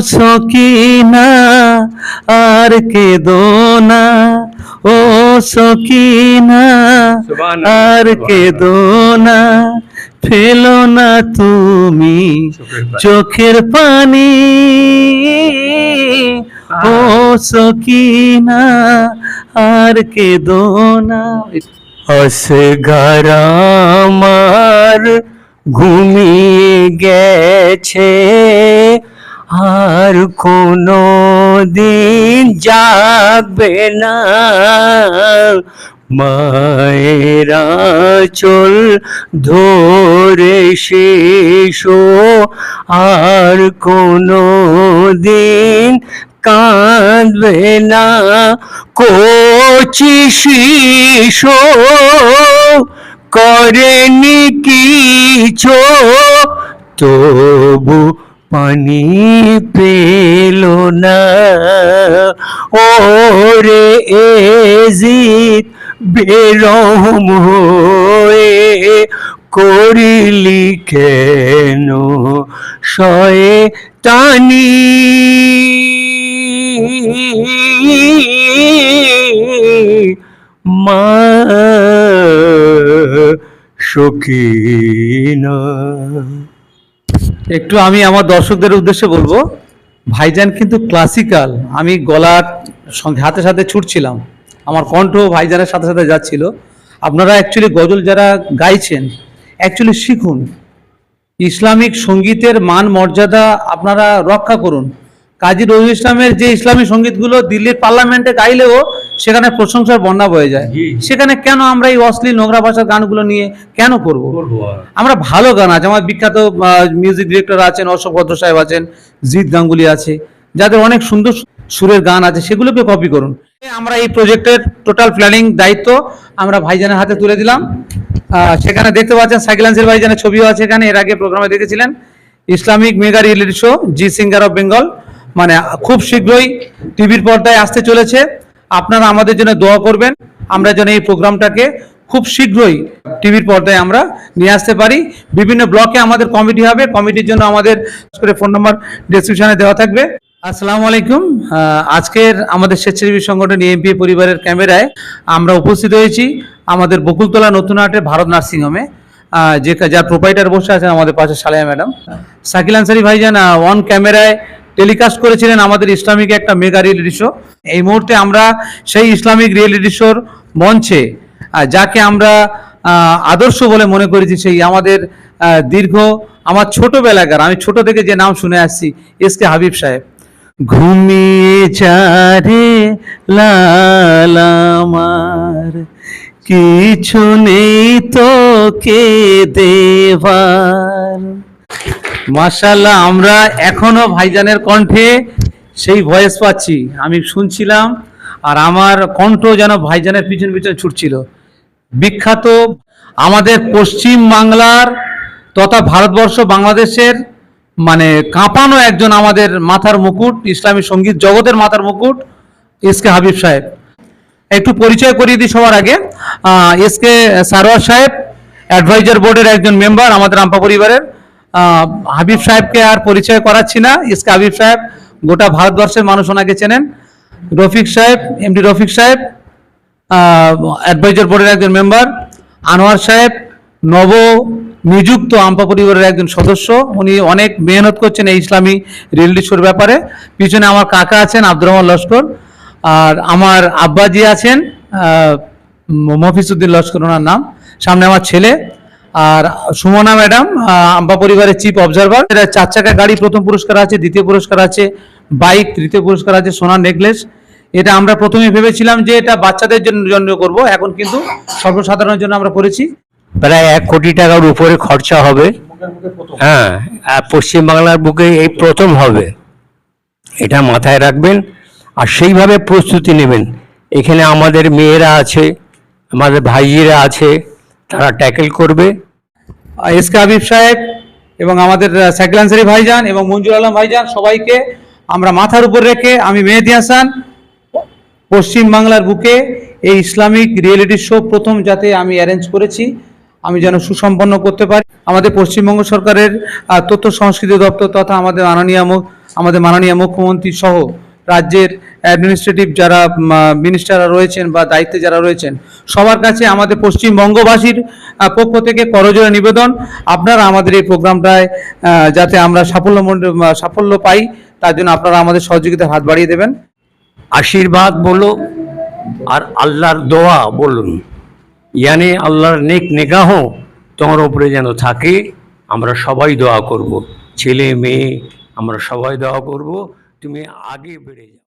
সকিনা আর কেঁদো না। ও সকিনা আর কেঁদো না। ফেলো না তুমি চোখের পানি। ও সকিনা আর কেঁদো না। অসগার আমার ঘুমিয়ে গেছে। আর কোনো দিন জাগবে না। মায়েরা চল ধরে শেষো আর কোনো দিন কাঁদবে না। কচি শিশো করেনি কিছু, তবু পানি পেল না। ওরে এজিত বেরহম হয়ে করিলি কেন? শয়ে টানি মা সকিনা একটু আমি আমার দর্শকদের উদ্দেশ্যে বলব, ভাইজান কিন্তু ক্লাসিক্যাল আমি গলার সঙ্গে হাতে সাথে ছুটছিলাম। আমার কণ্ঠ ভাইজানের সাথে সাথে যাচ্ছিল। আপনারা অ্যাকচুয়ালি গজল যারা গাইছেন অ্যাকচুয়ালি শিখুন। ইসলামিক সঙ্গীতের মান, মর্যাদা আপনারা রক্ষা করুন। কাজী রহিম ইসলামের যে ইসলামী সঙ্গীতগুলো দিল্লির পার্লামেন্টে গাইলেও সেখানে প্রশংসার বন্যা বয়ে যায়। সেখানে কেন আমরা এই অশ্লীল নোংরা ভাষার গানগুলো নিয়ে কেন করব? আমরা ভালো গান আছে আমার বিখ্যাত মিউজিক ডিরেক্টর আছেন অশোক ভদ্র সাহেব আছেন জিৎ গাঙ্গুলি আছে যাদের অনেক সুন্দর সুরের গান আছে সেগুলোকে কপি করুন। আমরা এই প্রজেক্টের টোটাল প্ল্যানিং দায়িত্ব আমরা ভাইজানের হাতে তুলে দিলাম। সেখানে দেখতে পাচ্ছেন সাইকেলান্সের ভাইজানের ছবিও আছে এখানে এর আগে প্রোগ্রামে দেখেছিলেন। Islamic mega reality show G singer of Bengal মানে খুব শীঘ্রই টিভির পর্দায় আসতে চলেছে। আপনারা আমাদের জন্য দোয়া করবেন। আমরা যেন এই প্রোগ্রামটাকে খুব শীঘ্রই টিভির পর্দায় আমরা নিয়ে আসতে পারি। বিভিন্ন ব্লকে আমাদের কমিটি হবে। কমিটির জন্য আমাদের ফোন নম্বর ডেসক্রিপশনে দেওয়া থাকবে। আসসালামু আলাইকুম। আজকের আমাদের স্বেচ্ছাসেবী সংগঠন এমপি পরিবারের ক্যামেরায় আমরা উপস্থিত হয়েছি আমাদের বকুলতলা নতুন হাটের ভারত নার্সিংহোমে। যে যার প্রোপাইটার বসে আছেন আমাদের পাশে সালেহা ম্যাডাম। সাকিল আনসারি ভাইজান অন ক্যামেরায় টেলিকাস্ট করেছিলেন আমাদের ইসলামিক একটা মেগা রিয়েলিটি শো এই মুহূর্তে আমরা সেই ইসলামিক রিয়েলিটি শোর মঞ্চে যাকে আমরা আদর্শ বলে মনে করেছি, সেই আমাদের দীর্ঘ, আমার ছোটবেলাকার, আমি ছোট থেকে যে নাম শুনে আসছি, এস কে হাবিব সাহেব। ঘুমিয়ে চারে লাল আমার, কিছু নেই তো কে দেবার মার্শাল্লাহ আমরা এখনও ভাইজানের কণ্ঠে সেই ভয়েস পাচ্ছি। আমি শুনছিলাম আর আমার কণ্ঠ যেন ভাইজানের পিছন পিছনে ছুটছিল। বিখ্যাত আমাদের পশ্চিম বাংলার তথা ভারতবর্ষ বাংলাদেশের মানে কাঁপানো একজন আমাদের মাথার মুকুট, ইসলামী সংগীত জগতের মাথার মুকুট, এস কে হাবিব সাহেব। একটু পরিচয় করিয়ে দিই সবার আগে। এস কে সারোয়ার সাহেব অ্যাডভাইজার বোর্ডের একজন মেম্বার আমাদের রাম্পা পরিবারের। হাবিব সাহেবকে আর পরিচয় করাচ্ছি না। এস কে হাবিব সাহেব গোটা ভারতবর্ষের মানুষ ওনাকে চেনেন। রফিক সাহেব এমডি রফিক সাহেব অ্যাডভাইজার বোর্ডের একজন মেম্বার। আনোয়ার সাহেব নব নিযুক্ত আম্পা পরিবারের একজন সদস্য। উনি অনেক মেহনত করছেন এই ইসলামী রিয়েলিটি শোর ব্যাপারে। পিছনে আমার কাকা আছেন আব্দুর রহমান লস্কর। আর আমার আব্বাজি আছেন আহ, ম- মফিজউদ্দিন লস্কর ওনার নাম। সামনে আমার ছেলে। আর সুমনা ম্যাডাম আম্বা পরিবারের চিফ অবজারভার এটা চার চাকা গাড়ি, প্রথম পুরস্কার আছে, দ্বিতীয় পুরস্কার আছে বাইক তৃতীয় পুরস্কার আছে, সোনার নেকলেস এটা আমরা প্রথমে ভেবেছিলাম যে এটা বাচ্চাদের জন্য করব, এখন কিন্তু সর্বসাধারণের জন্য আমরা করেছি। প্রায় এক কোটি টাকার উপরে খরচা হবে। হ্যাঁ পশ্চিমবাংলার বুকে এই প্রথম হবে। এটা মাথায় রাখবেন, আর সেইভাবে প্রস্তুতি নেবেন। এখানে আমাদের মেয়েরা আছে, আমাদের ভাইয়েরা আছে তারা ট্যাকেল করবে। এস কে হাবিব সাহেব এবং আমাদের আহ, সাইকেল আনসারি ভাইজান এবং মঞ্জুর আলম ভাইজান সবাইকে আমরা মাথার উপর রেখে আমি মেহেদি হাসান পশ্চিম বাংলার বুকে এই ইসলামিক রিয়েলিটি শো প্রথম যাতে আমি অ্যারেঞ্জ করেছি আমি যেন সুসম্পন্ন করতে পারি। আমাদের পশ্চিমবঙ্গ সরকারের তথ্য সংস্কৃতি দপ্তর তথা আমাদের মাননীয় আমাদের মাননীয় মুখ্যমন্ত্রী সহ রাজ্যের অ্যাডমিনিস্ট্রেটিভ যারা মিনিস্টাররা রয়েছেন বা দায়িত্বে যারা রয়েছেন, সবার কাছে আমাদের পশ্চিমবঙ্গবাসীর পক্ষ থেকে করজোড়ে নিবেদন। আপনারা আমাদের এই প্রোগ্রামটায় যাতে আমরা সাফল্য সাফল্য পাই, তার জন্য আপনারা আমাদের সহযোগিতার হাত বাড়িয়ে দেবেন। আশীর্বাদ বলো, আর আল্লাহর দোয়া বলুন। ইয়ানি আল্লাহর নেক নেগাহ তোমার উপরে যেন থাকে, আমরা সবাই দোয়া করব। ছেলে, মেয়ে, আমরা সবাই দোয়া করব, তুমি আগে বেড়ে যাও।